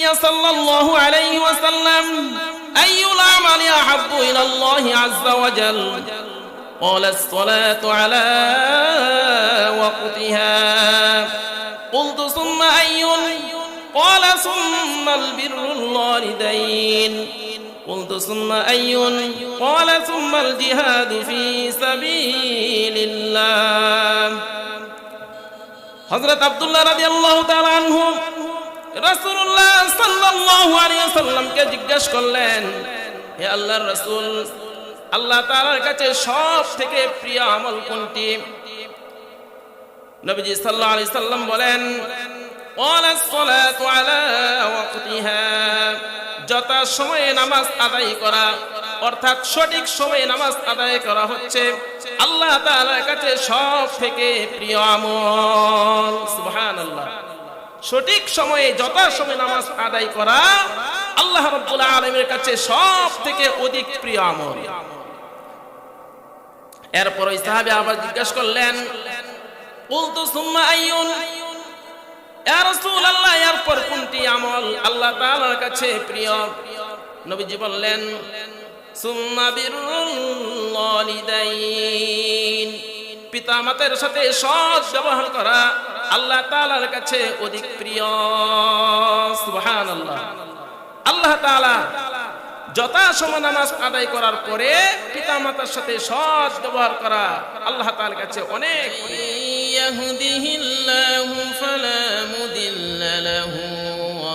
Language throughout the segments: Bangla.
يا صلى الله عليه وسلم أي العمل أحب إلى الله عز وجل. قال الصلاة على وقتها. قلت ثم أي؟ قال ثم البر الوالدين. قلت ثم أي؟ قال ثم الجهاد في سبيل الله. حضرت عبد الله رضي الله تعالى عنه রাসূলুল্লাহ জিজ্ঞেস করলেন, হে আল্লাহর রাসূল, আল্লাহ তাআলার কাছে সব থেকে প্রিয় আমল কোনটি? নবীজি সাল্লাল্লাহু আলাইহি সাল্লাম বলেন যথা সময়ে নামাজ আদায় করা, অর্থাৎ সঠিক সময়ে নামাজ আদায় করা হচ্ছে আল্লাহ তাআলার কাছে সব থেকে প্রিয় আমল। সুবহানাল্লাহ। সঠিক সময়ে যথা সময়ে নামাজ আদায় করা আল্লাহ রাব্বুল আলামিনের কাছে সব থেকে অধিক প্রিয় আমল। এরপর ওই সাহাবী আবার জিজ্ঞাসা করলেন, কুলতু সুম্মা আইয়ুন? ইয়া এরপর কোনটি আল্লাহ কাছে প্রিয় নবীজি বললেন, সুম্মা বিরুল ওয়ালিদাইন। ইস্তামাতের সাথে সৎ ব্যবহার করা আল্লাহ তালার কাছে অধিক প্রিয়। সুবহানাল্লাহ। আল্লাহ তাআলা যথাসম নামাজ আদায় করার পরে পিতা মাতার সাথে সৎ ব্যবহার করা আল্লাহ তাল কাছে অনেক ইয়াহদিহিল্লাহু ফালা মুদিল্লা লাহু ওয়া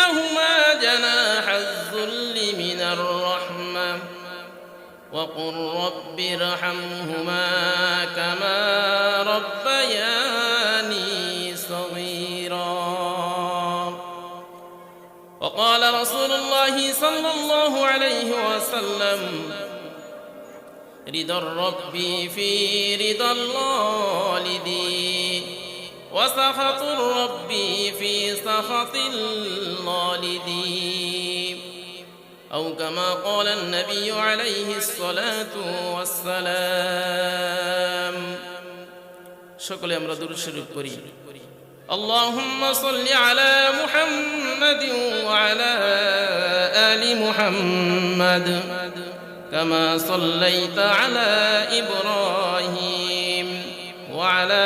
لهما جناح الذل من الرحمة وقل رب ارحمهما كما ربياني صغيرا وقال رسول الله صلى الله عليه وسلم رضا الرب في رضا الوالدين وسخط الرب في سخط الوالدين أو كما قال النبي عليه الصلاة والسلام সকলে আমরা দূর শরীফ করি اللهم صل على محمد وعلى آل محمد كما صليت على إبراهيم وعلى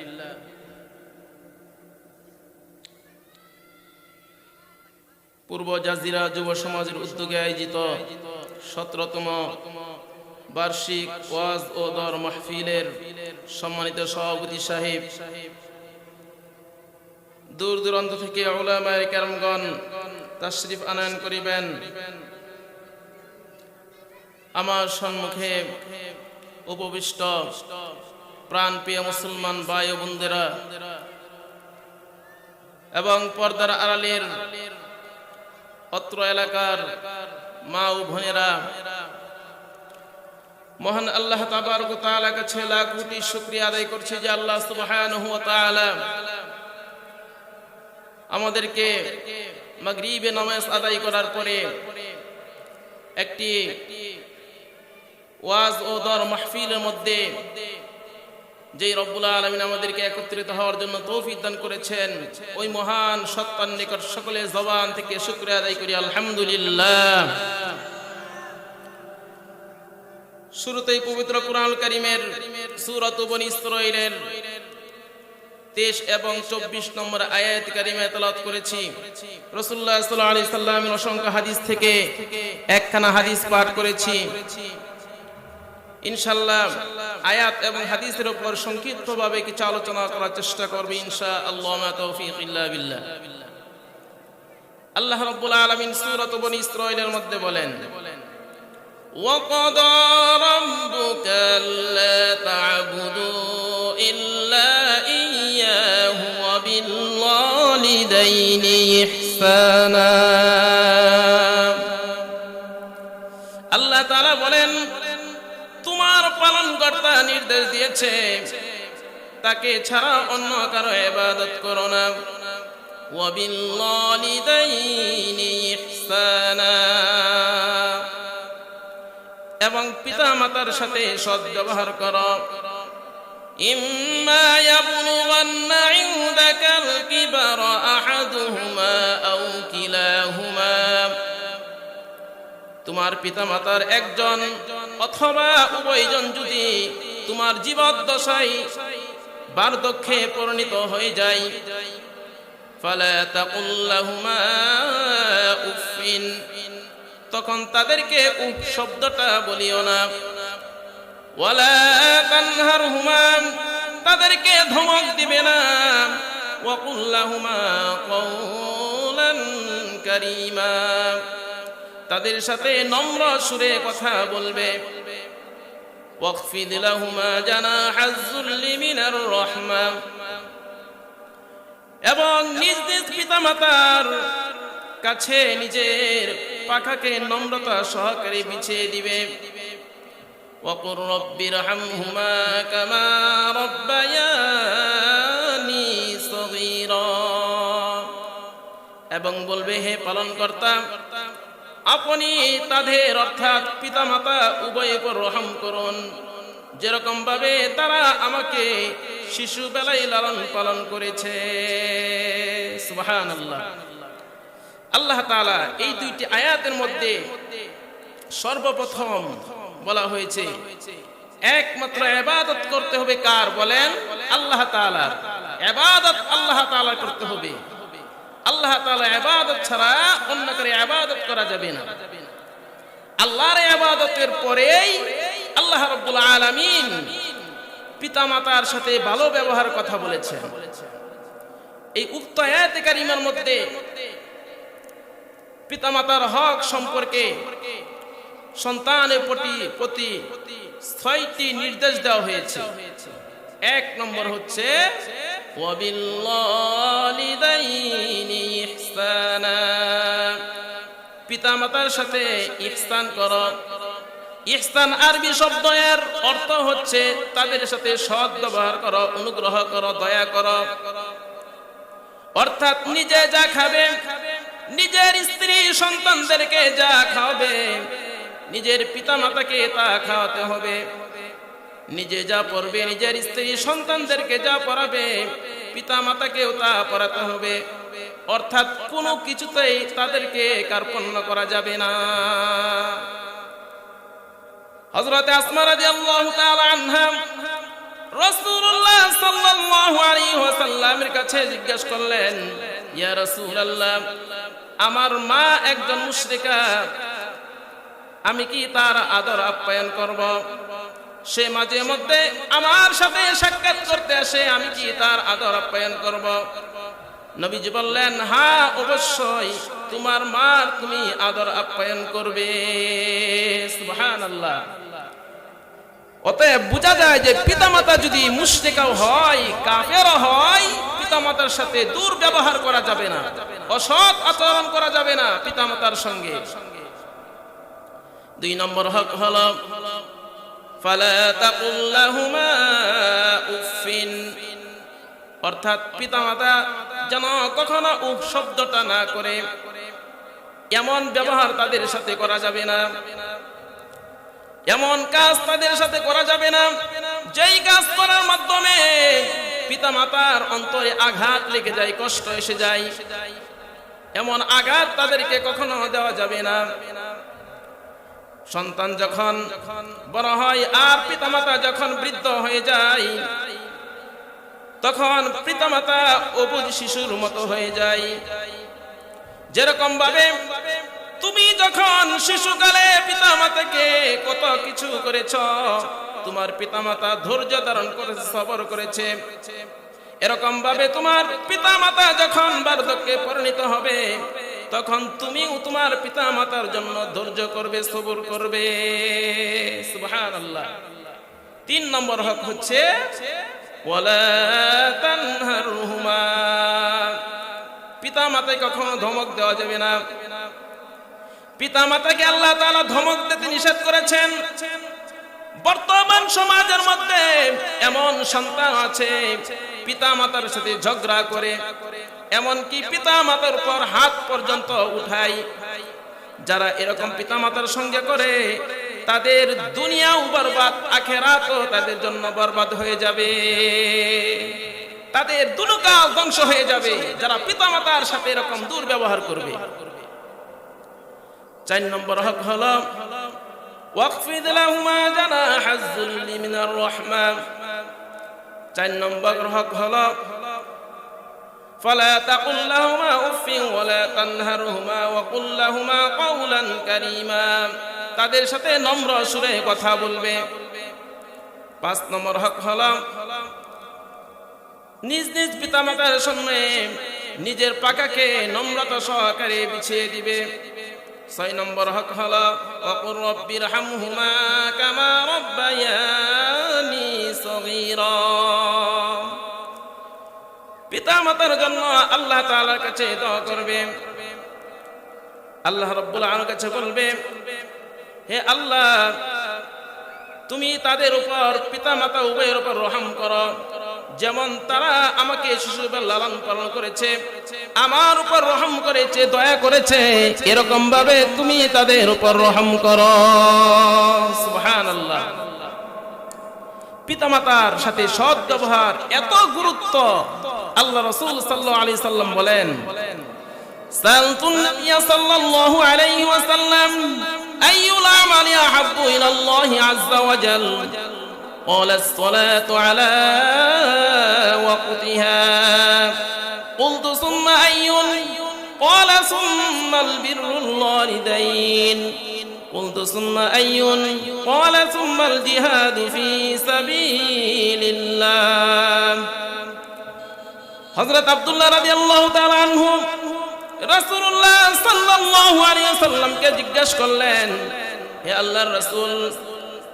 পূর্ব জাজিরা যুব সমাজের উদ্যোগে আয়োজিত সতেরোতম বার্ষিক ওয়াজ ও দর মাহফিলের সম্মানিত সভাপতি সাহেব। দূর দূরান্ত থেকে ওলামায় কেরামগণ তাশরিফ আনয়ন করিবেন। আমার সম্মুখে উপবিষ্ট প্রাণপ্রিয় মুসলমান ভাই ও বোনদেরা এবং পর্দার আড়ালের অত্র এলাকার মা ও বোনেরা, মহান আল্লাহ তাবারক তাআলা কাছে লাখ কোটি শুকরিয়া আদায় করছি যে আল্লাহ সুবহানাহু ওয়া তাআলা আমাদেরকে মাগরিবে নামাজ আদায় করার পরে একটি ওয়াজ ও দর মাহফিলের মধ্যে যেই রব্বুল আলমিন আমাদেরকে একত্রিত হওয়ার জন্য তৌফিক দান করেছেন, ওই মহান সত্তার নিকট সকলের জবান থেকে শুক্রিয়া আদায় করি, আলহামদুলিল্লাহ। শুরুতেই পবিত্র কুরআন কারীমের সুরত বনি ইসরাঈলের 23 এবং 24 নম্বর আয়াত কারিমে তেলাওয়াত করেছি। রাসূলুল্লাহ সাল্লাল্লাহু আলাইহি সাল্লামের অসংখ্য হাদিস থেকে একখানা হাদিস পাঠ করেছি। ইনশাল্লাহ আয়াত এবং হাদিসের উপর সংক্ষিপ্তভাবে কিছু আলোচনা করার চেষ্টা করবে ইনশা আল্লাহ মা তৌফিক ইল্লা বিল্লাহ আল্লাহ রাব্বুল আলামিন সূরাত বনি ইসরাঈলের মধ্যে বলেন وقضى ربك ألا تعبدوا إلا إياه وبالوالدين إحسانا পালনকর্তা নির্দেশ দিয়েছে তাকে ছাড়া অন্য কারো ইবাদত করো না وبالوالدين إحسانا এবং পিতা মাতার সাথে সৎ ব্যবহার করো إما يبلغن عندك الكبر أحدهما أو كلاهما তোমার পিতা মাতার একজন অথবা উভয়জন যদি তোমার জীবদ্দশায় বার্ধক্যে পরিণত হয়ে যায় উফিন তখন তাদেরকে উফ শব্দটা বলিও না। ওয়ালা তানহারহুমা, তাদেরকে ধমক দিবে না। ওয়াকুল্লাহুমা কওলান কারীমা। তাদের সাথে নম্র সুরে কথা বলবে ওয়াকফিদ লাহুমা জানাহাজ যুল্লি মিনার রাহমা এবং নিজ নিজ পিতামাতার কাছে নিজের পাখাকে নম্রতা সহকারে বিছিয়ে দিবে وقل رب ارحمهما كما ربياني صغيرا এবং বলবে হে পালনকর্তা আপনি তাদের অর্থাৎ পিতামাতা উভয় উপর রহম করুন। যেরকম ভাবে তারা আমাকে শিশু বেলায় লালন পালন করেছে। সুবহানাল্লাহ। আল্লাহ তাআলা এই দুইটি আয়াতের মধ্যে সর্বপ্রথম বলা হয়েছে, একমাত্র ইবাদত করতে হবে কার বলেন? আল্লাহ তাআলার। ইবাদত আল্লাহ তাআলার করতে হবে। আল্লাহ তাআলা ইবাদত ছাড়া অন্য করে ইবাদত করা যাবে না। আল্লাহর ইবাদতের পরেই আল্লাহ রাব্বুল পিতা মাতার সাথে ভালো ব্যবহার কথা বলেছেন। এই উক্ত আয়াতে কারিমার মধ্যে পিতামাতার হক সম্পর্কে সন্তানের প্রতি প্রতি ছয়টি নির্দেশ দেওয়া হয়েছে। এক নম্বর হচ্ছে ইহসানা। পিতামাতার সাথে ইহসান কর। ইহসান আরবি শব্দ এর অর্থ হচ্ছে তাদের সাথে সৎ ব্যবহার করো, অনুগ্রহ করো, দয়া করো। অর্থাৎ নিজে যা খাবে, নিজের স্ত্রী সন্তানদেরকে যা খাওয়াবে, নিজের পিতা মাতাকে তা খাওয়াতে হবে। নিজে যা পড়বে, নিজের স্ত্রী সন্তানদেরকে যা পড়াবে পিতা মাতাকেও তা পড়াতে হবে। অর্থাৎ কোনো কিছুতেই তাদেরকে কার্পণ্য করা যাবে না। হযরত আসমা রাদিয়াল্লাহু তাআলা আনহা সাল্লাল্লাহু আলাইহি ওয়াসাল্লামের কাছে জিজ্ঞাসা করলেন, ইয়া রাসূলুল্লাহ, আমার মা একজন মুশরিকা, আমি কি তার আদর আপ্যায়ন করব? সে মাঝে মধ্যে আমার সাথে সাক্ষাৎ করতে আসে, আমি কি তার আদর আপ্যায়ন করব? নবীজি বললেন হ্যাঁ অবশ্যই, তোমার মার তুমি আদর আপ্যায়ন করবে। অতএব বোঝা যায় যে পিতামাতা যদি মুশরিকাও হয়, কাফেরও হয়, পিতামাতার সাথে দুর্ব্যবহার করা যাবে না, অসৎ আচরণ করা যাবে না পিতামাতার সঙ্গে। দুই নম্বর হক হল ফালা তাকুল লাহুমা উফিন অর্থাৎ পিতামাতা যেন কখনো উফ শব্দটা না করে। এমন ব্যবহার তাদের সাথে করা যাবে না। এমন কাজ তাদের সাথে করা যাবে না। যেই কাজ করার মাধ্যমে পিতামাতার অন্তরে আঘাত লেগে যায়, কষ্ট এসে যায়। এমন আঘাত তাদেরকে কখনো দেওয়া যাবে না। সন্তান যখন বড় হয় আর পিতামাতা যখন বৃদ্ধ হয়ে যায়, তখন পিতামাতা অবুজ শিশুর মতো হয়ে যায়। যেরকম ভাবে তুমি যখন শিশুকালে পিতামাতাকে কত কিছু করেছ, তোমার পিতামাতা ধৈর্য ধারণ করেছে সবর করেছে। এরকম ভাবে তোমার পিতামাতা যখন বার্ধক্যে পরিণত হবে তখন তুমিও তোমার পিতা মাতার জন্য ধৈর্য করবে, সবর করবে। তিন নম্বর হক হচ্ছে পিতা মাতায় কখনো ধমক দেওয়া যাবে না। পিতা মাতাকে আল্লাহ তালা ধমক দিতে নিষেধ করেছেন। বর্তমান সমাজের মধ্যে এমন সন্তান আছে পিতা মাতার সাথে ঝগড়া করে। এমনকি পিতা মাতার উপর হাত পর্যন্ত উঠাই। যারা এরকম পিতা মাতার সঙ্গে করে, তাদের দুনিয়াও বরবাদ, আখেরাতও তাদের জন্য বরবাদ হয়ে যাবে। তাদের দুনুকাল ধ্বংস হয়ে যাবে, যারা পিতামাতার সাথে এরকম দুর্ব্যবহার করবে। চার নম্বর হক হল, ওয়াকফিদ লাহুমা জানাহাজ যুল্লি মিনার চার নম্বর হক হল فلا تقل لهما اف ولا تنهرهما وقل لهما قولا كريما তাদের সাথে নম্র সুরে কথা বলবে পাঁচ নম্বর হক হল নিজ নিজ পিতামাতার সামনে নিজের পাকাকে নম্রতা সহকারে বিছিয়ে দিবে ছয় নম্বর হক হল অকুর রব্বির হামহুমা কামা রব্বায়ানি সগীরা পিতা মাতার জন্য আল্লাহ তাআলার কাছে দোয়া করবে। আল্লাহ রব্বুল আলামিনের কাছে বলবে, হে আল্লাহ, তুমি তাদের উপর পিতা মাতা উভয়ের উপর রহম করো। যেমন তারা আমাকে শিশুবেল লালন পালন করেছে, আমার উপর রহম করেছে, দয়া করেছে, এরকম ভাবে তুমি তাদের উপর রহম করো। সুবহানাল্লাহ। পিতামাতার সাথে সৎ ব্যবহার এত গুরুত্ব আল্লাহ রসুল সাল্লাহ আলি সাল্লাম বলেন سألت النبي صلى الله عليه وسلم أي الأعمال أحب إلى الله عز وجل قال الصلاة على وقتها قلت ثم أي قال ثم البر الوالدين قلت ثم أي قال ثم الجهاد في سبيل الله হজরত আবদুল্লাহ রাজি আল্লাহ তালু রসুল্লাহ সাল্লাহ আলিয়াকে জিজ্ঞাসা করলেন, হে আল্লাহ রসুল,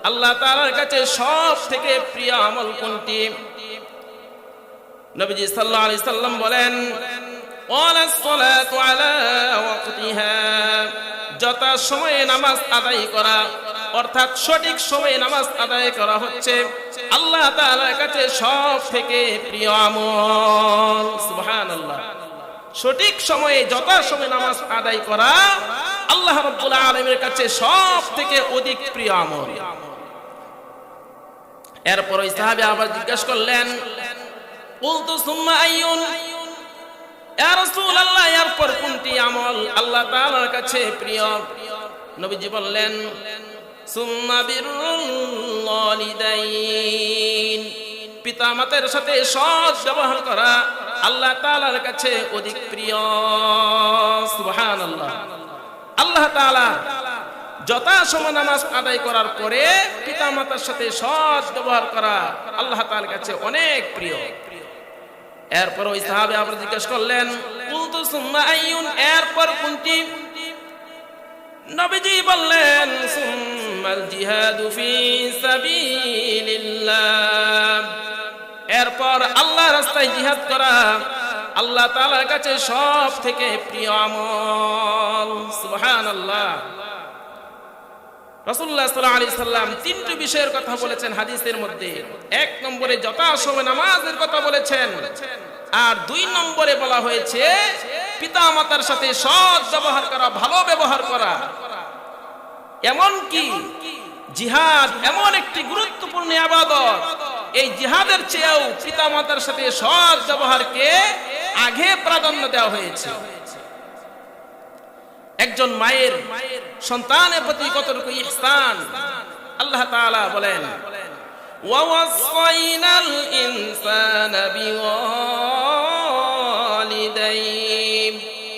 আল্লাহ তালার কাছে সব থেকে প্রিয় আমল কোনটি? নবীজি সাল্লাহ আলি সাল্লাম বলেন যথা সময়ে নামাজ আদায় করা অর্থাৎ সঠিক সময়ে নামাজ আদায় করা হচ্ছে। আল্লাহ তাআলার কাছে সব থেকে প্রিয় আমল। সুবহানাল্লাহ। সঠিক সময়ে যথা সময়ে নামাজ আদায় করা আল্লাহ রাব্বুল আলামিনের কাছে সব থেকে অধিক প্রিয় আমল। এরপর ওই সাহাবী আবার জিজ্ঞেস করলেন, কুলতু সুম্মা আইয়ুন? ইয়া রাসূলুল্লাহ, এরপর কোনটি আমল আল্লাহ তাআলার কাছে প্রিয়? নবীজি বললেন সুম্মা বিরুল ওয়ালিদাইন পিতা মাতার সাথে সৎ ব্যবহার করা আল্লাহ তাআলার কাছে অধিক প্রিয়। সুবহানাল্লাহ। আল্লাহ তাআলা যথাসম নামাজ আদায় করার পরে পিতামাতার সাথে সৎ ব্যবহার করা আল্লাহ তাআলার কাছে অনেক প্রিয়। এরপর ওই সাহাবে আবার জিজ্ঞেস করলেন, কুলতু সুম্মা আইয়ুন? এরপর কোনটি? নবীজি বললেন, সুম্মাল জিহাদু ফি সাবিলিল্লাহ। এরপর আল্লাহ রাস্তায় জিহাদ করা, আল্লাহ তাআলার কাছে সব থেকে প্রিয় আমল, সুবহানাল্লাহ। রাসূলুল্লাহ সাল্লাল্লাহু আলাইহি সাল্লাম তিনটি বিষয়ের কথা বলেছেন হাদিসের মধ্যে। এক নম্বরে যথাসময় নামাজের কথা বলেছেন। আর দুই নম্বরে বলা হয়েছে পিতা মাতার সাথে সৎ ব্যবহার করা, ভালো ব্যবহার করা। এমন কি জিহাদ এমন একটি গুরুত্বপূর্ণ আবাদত, এই জিহাদের চেয়েও পিতা মাতার সাথে সৎ ব্যবহারকে আগে প্রাধান্য দেওয়া হয়েছে। একজন মায়ের সন্তানের প্রতি কতটুকু ইহসান, আল্লাহ তাআলা বলেন ووصينا الإنسان بوالديه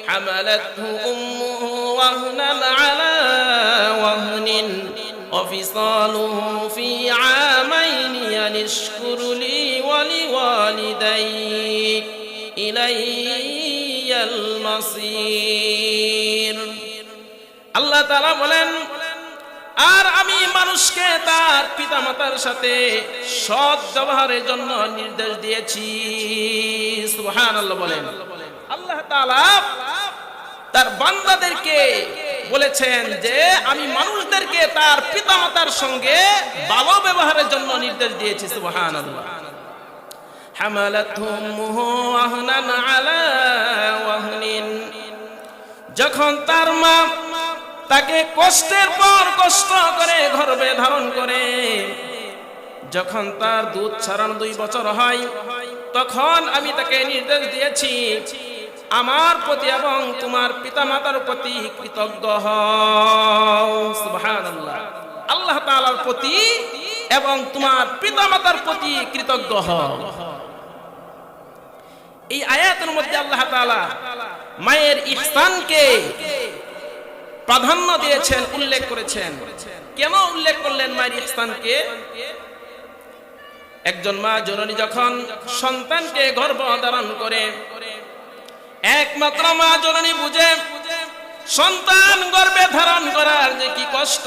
حملته أمه وهنا على وهن وفصاله في عامين ينشكر لي ولوالديك إلي المصير আল্লাহ তাআলা বলেন আর আমি মানুষকে তার পিতামাতার সাথে সৎ ব্যবহারের জন্য নির্দেশ দিয়েছি। সুবহানাল্লাহ বলেন। আল্লাহ তার বান্দাদেরকে বলেছেন যে, আমি মানুষদেরকে তার পিতামাতার সঙ্গে ভালো ব্যবহারের জন্য নির্দেশ দিয়েছি। সুবহানাল্লাহ। হামালাতহু উম্মুহু ওয়াহনান আলা ওয়াহনিন। যখন তার মা তাকে কষ্টের পর কষ্ট করে গর্ভে ধারণ করে। যখন তার দুধ ছাড়ানো দুই বছর হয়, তখন আমি তাকে নির্দেশ দিয়েছি, আমার প্রতি এবং তোমার পিতামাতার প্রতি কৃতজ্ঞ সুবহানাল্লাহ। আল্লাহ তাআলার প্রতি এবং তোমার পিতামাতার প্রতি কৃতজ্ঞ হও। এই আয়াতের মধ্যে আল্লাহ তাআলা মায়ের ইহসানকে প্রাধান্য দিয়েছেন, উল্লেখ করেছেন। কেন উল্লেখ করলেন মায়ের ইহসানকে একজন মা জননী যখন সন্তানকে গর্ভ ধারণ করে, একমাত্র মা জননী বুঝে সন্তান গর্ভে ধারণ করার যে কি কষ্ট,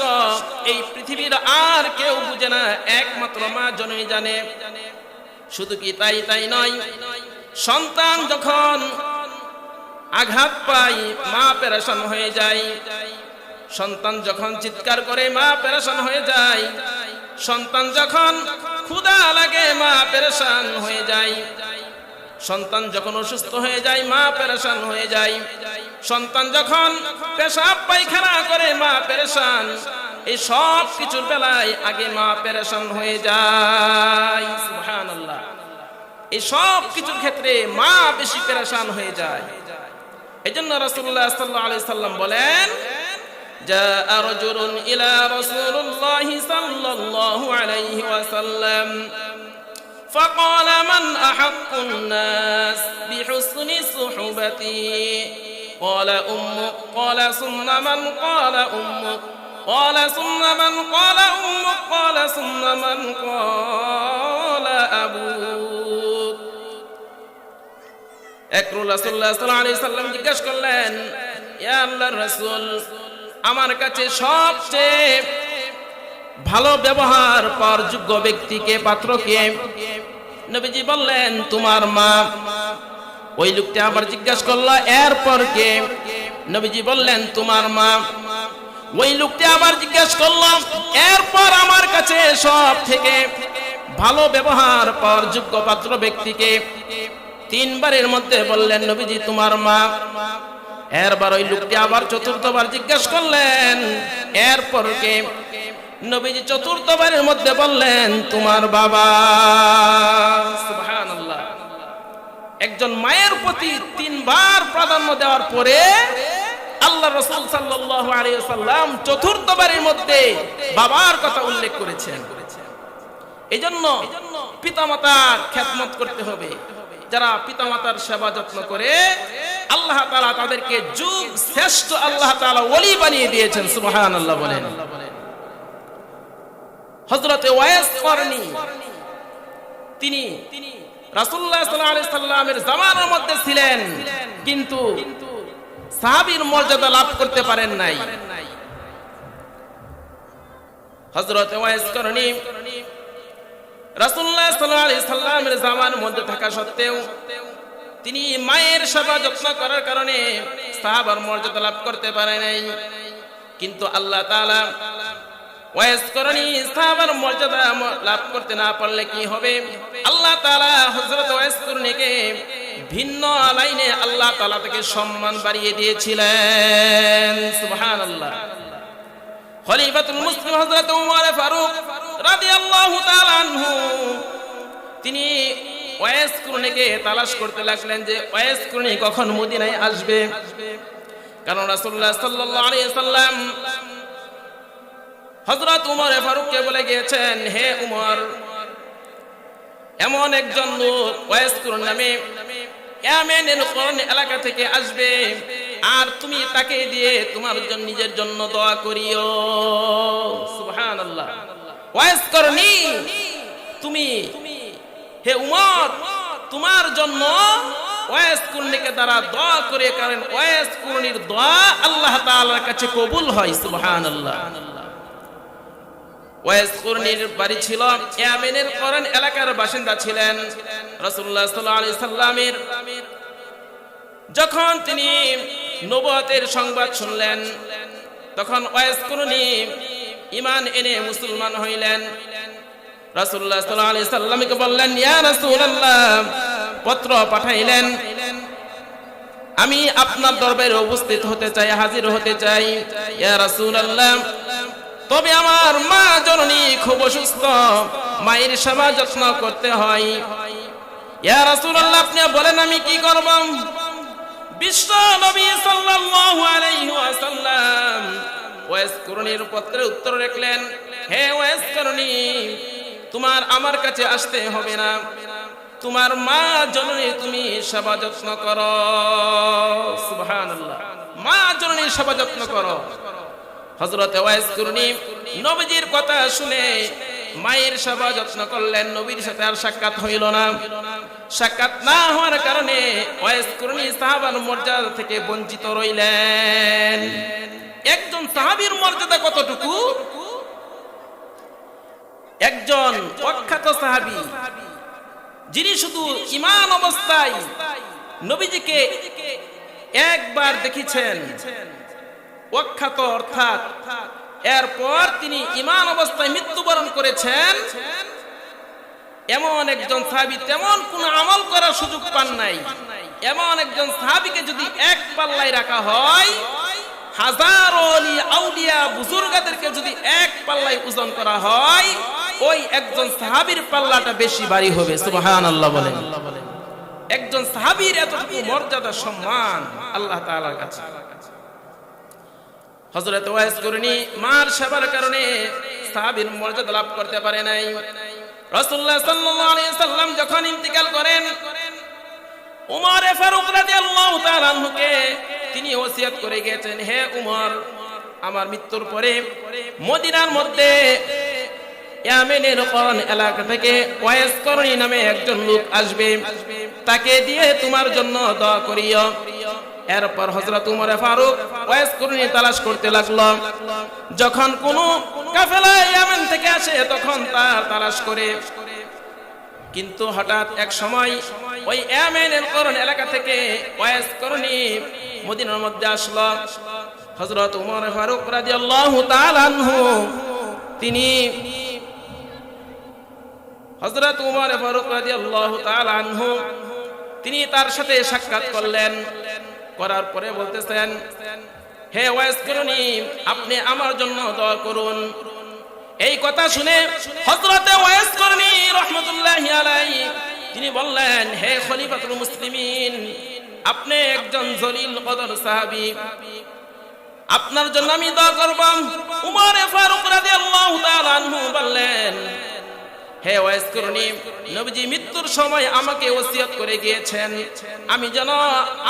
এই পৃথিবীর আর কেউ বুঝে না, একমাত্র মা জননী জানে। শুধু কি তাই তাই নয়, সন্তান যখন আঘাত পাই, মা পেরেশান হয়ে যায়। সন্তান যখন চিৎকার করে, মা পেরেশান হয়ে যায়। সন্তান যখন ক্ষুধা লাগে, মা পেরেশান হয়ে যায়। সন্তান যখন অসুস্থ হয়ে যায়, মা পেরেশান হয়ে যায়। সন্তান যখন পেশাব পায়খানা করে, মা পেরেশান। এই সব কিছুর বেলায় আগে মা পেরেশান হয়ে যায়। সুবহানাল্লাহ। এই সব কিছুর ক্ষেত্রে মা বেশি পেরেশান হয়ে যায়। এই জন্য রাসূলুল্লাহ সাল্লাল্লাহু আলাইহি সাল্লাম বলেন جاء رجل إلى رسول الله صلى الله عليه وسلم فقال من أحق الناس بحسن صحبتي قال أمك قال ثم من قال أمك قال ثم من قال أمك قال ثم من قال أبوك একরুল রাসূলুল্লাহ সাল্লাম জিজ্ঞেস করলেন আমার কাছে সবচেয়ে ভালো ব্যবহার যোগ্য ব্যক্তিকে নবীজি বললেন, তোমার মা। ওই লোকটা আবার জিজ্ঞেস করল, এরপর কে? নবীজি বললেন, তোমার মা। ওই লোকটা আবার জিজ্ঞেস করল, এরপর আমার কাছে সব থেকে ভালো ব্যবহার পাওয়ার যোগ্য পাত্র ব্যক্তিকে তিনবারের মধ্যে বললেন, নবীজি, তোমার মা। এরবার ওই লোকটি আবার চতুর্থবার জিজ্ঞেস করলেন, এরপর কে? নবীজি চতুর্থবারের মধ্যে বললেন, তোমার বাবা। একজন মায়ের প্রতি তিনবার প্রাধান্য দেওয়ার পরে আল্লাহ রসুল সাল্লাল্লাহু আলাইহি সাল্লাম চতুর্থবারের মধ্যে বাবার কথা উল্লেখ করেছেন। এজন্য পিতামাতার খ্যাতমত করতে হবে। যারা পিতামাতার সেবা যত্ন করে, আল্লাহ তাআলা তাদেরকে যুগ শ্রেষ্ঠ আল্লাহ তাআলা ওলি বানিয়ে দিয়েছেন, সুবহানাল্লাহ বলেন। হযরতে ওয়াইস তিনি রাসূলুল্লাহ সাল্লাল্লাহু আলাইহি সাল্লামের জামানার মধ্যে ছিলেন, কিন্তু সাহাবীর মর্যাদা লাভ করতে পারেন নাই। হযরত ওয়াইস করনি আলাইহি সাল্লামের জামানার মধ্যে থাকা সত্ত্বেও তিনি মায়ের সেবা যত্ন করার কারণে সাহাবার মর্যাদা লাভ করতে পারে নাই। কিন্তু আল্লাহ তাআলা ওয়াইস করনি সাহাবার মর্যাদা লাভ করতে না পারলে কি হবে? আল্লাহ তাআলা হযরত ওয়াইসকরনিকে ভিন্ন লাইনে আল্লাহ তাআলা থেকে সম্মান বাড়িয়ে দিয়েছিলেন। সুবহানাল্লাহ। খলিফাতুল মুসলিম হযরত উমর ফারুক রাদিয়াল্লাহু তাআলা আনহু। তিনি ওয়াইস কুরনিকে তালাশ করতে লাগলেন যে ওয়াইস কুরনি কখন মদিনায় আসবে? কারণ রাসূলুল্লাহ সাল্লাল্লাহু আলাইহি সাল্লাম হযরত উমর ফারুককে বলে গিয়েছেন, হে উমর, এমন একজন লোক ওয়াইস কুরন নামে ইয়ামেনের করন এলাকা থেকে আসবে। আর তুমি তাকে দিয়ে তোমার জন্য নিজের জন্য দোয়া করিও। সুবহানাল্লাহ। ওয়াইস করনি তুমি, হে উমর তোমার জন্য ওয়াইস কুরনিকে দ্বারা দোয়া করে কারণ ওয়াইস কুরনির দোয়া আল্লাহ তাআলার কাছে কবুল হয়, সুবহানাল্লাহ। ওয়াইস কুরনির বাড়ি ছিল ইয়ামেনের করন এলাকার বাসিন্দা ছিলেন রাসূলুল্লাহ সাল্লাল্লাহু আলাইহি সাল্লামের। যখন তিনি নবুয়তের সংবাদ শুনলেন। তখন ওয়াইস কুরনি ঈমান এনে মুসলমান হইলেন। রাসূলুল্লাহ সাল্লাল্লাহু আলাইহি সাল্লামকে বললেন, ইয়া রাসূলুল্লাহ পত্র পাঠাইলেন। আমি আপনার দরবারে উপস্থিত হতে চাই, হাজির হতে চাই, ইয়া রাসূলুল্লাহ। তবে আমার মা জননী খুব অসুস্থ, মায়ের সেবা যত্ন করতে হয়। ইয়া রাসূলুল্লাহ, আপনি বলেন আমি কি করব? বিশ্ব নবী সাল্লাল্লাহু আলাইহি ওয়াসাল্লাম ওয়াইস করণীর পত্রে উত্তর রাখলেন, হে ওয়াইস করণী তোমার আমার কাছে আসতে হবে না। তোমার মা জননী তুমি সেবা যত্ন করো। সুবহানাল্লাহ। মা জননী সেবা যত্ন করো। হজরত ওয়াইস কুরনি নবীজির কথা শুনে মায়ের সেবা যত্ন করলেন, নবীর সাথে আর সাক্ষাৎ হইল না। সাক্ষাৎ না হওয়ার কারণে ওয়াইস কুরনি সাহাবার মর্যাদা থেকে বঞ্চিত রইলেন। একজন সাহাবীর মর্যাদা কতটুকু? একজন প্রখ্যাত সাহাবী, যিনি শুধু ইমান অবস্থায় নবীজিকে একবার দেখেছেন। অখ্যাত অর্থাৎ এরপর তিনি ইমান অবস্থায় মৃত্যুবরণ করেছেন। এমন একজন সাহাবী তেমন কোন আমল করার সুযোগ পান নাই। এমন একজন সাহাবীকে যদি এক পাল্লায় রাখা হয় হাজার আউলিয়া বুজুর্গাদেরকে যদি এক পাল্লায় ওজন করা হয়, ওই একজন সাহাবীর পাল্লাটা বেশি ভারী হবে, সুবহানাল্লাহ বলেন। একজন সাহাবীর এতটুকু মর্যাদা, সম্মান আল্লাহ তাআলার কাছে। হজরত ওয়াইস করনি মার সেবার কারণে সাহাবীর মর্যাদা লাভ করতে পারে নাই। রাসূলুল্লাহ সাল্লাল্লাহু আলাইহি সাল্লাম যখন ইন্তিকাল করেন, উমর ফারুক রাদিয়াল্লাহু তাআলা আনহুকে তিনি ওসিয়ত করে গেছেন হে উমর, আমার মৃত্যুর পরে মদিনার মধ্যে ইয়ামেনের করন এলাকা থেকে ওয়াইস করনি নামে একজন লোক আসবে। তাকে দিয়ে তোমার জন্য দোয়া করিও। এরপর হজরত উমরে ফারুক ওয়াইস করনি তালাশ করতে লাগল। যখন কোন কাফেলা ইয়ামেন থেকে আসে, তখন তার তালাশ করে। কিন্তু হঠাৎ এক সময় ওই ইয়ামেনের করন এলাকা থেকে ওয়াইস করনি মদিনার মধ্যে আসলো। হজরত উমর ফারুক রাদিয়াল্লাহু তাআলা আনহু, তিনি হজরত উমর ফারুক রাদিয়াল্লাহু তাআলা আনহু, তিনি তার সাথে সাক্ষাৎ করলেন। করার পরে বলতেছেন, হে ওয়াইস করুনি আপনি আমার জন্য দোয়া করুন। এই কথা শুনে হযরতে ওয়াইস করনি রহমাতুল্লাহি আলাইহি, তিনি বললেন, হে খলিফাতুল মুসলিমিন, আপনি একজন জলিল কদর সাহাবী। আপনার জন্য আমি দোয়া করব। উমর ফারুক রাদিয়াল্লাহু তাআলা আনহু বললেন হে ওয়াইস করনি, নবীজি মৃত্যুর সময় আমাকে ওসিয়ত করে গিয়েছেন। আমি যেন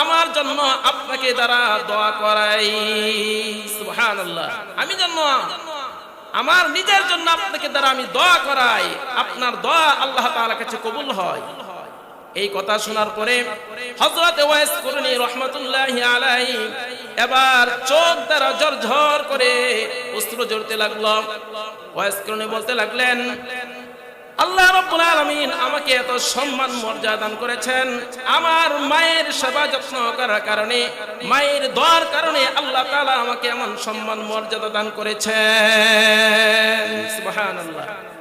আমার জন্য আপনাকে দ্বারা দোয়া করাই। সুবহানাল্লাহ। আমি যেন আমার নিজের জন্য আপনাকে দ্বারা আমি দোয়া করাই। আপনার দোয়া আল্লাহ তাআলার কাছে কবুল হয়। এই কথা শোনার পরে হযরত ওয়াইস করনি রহমাতুল্লাহি আলাইহি এবার চোখ দ্বারা ঝরঝর করে অস্ত্র জ্বলতে লাগল। ওয়াইস করনি বলতে লাগলেন আল্লাহ রাব্বুল আলামিন আমাকে এত সম্মান, মর্যাদা দান করেছেন। আমার মায়ের সেবা যত্ন করার কারণে, মায়ের দোয়ার কারণে আল্লাহ তাআলা আমাকে এমন সম্মান, মর্যাদা দান করেছেন। সুবহানাল্লাহ।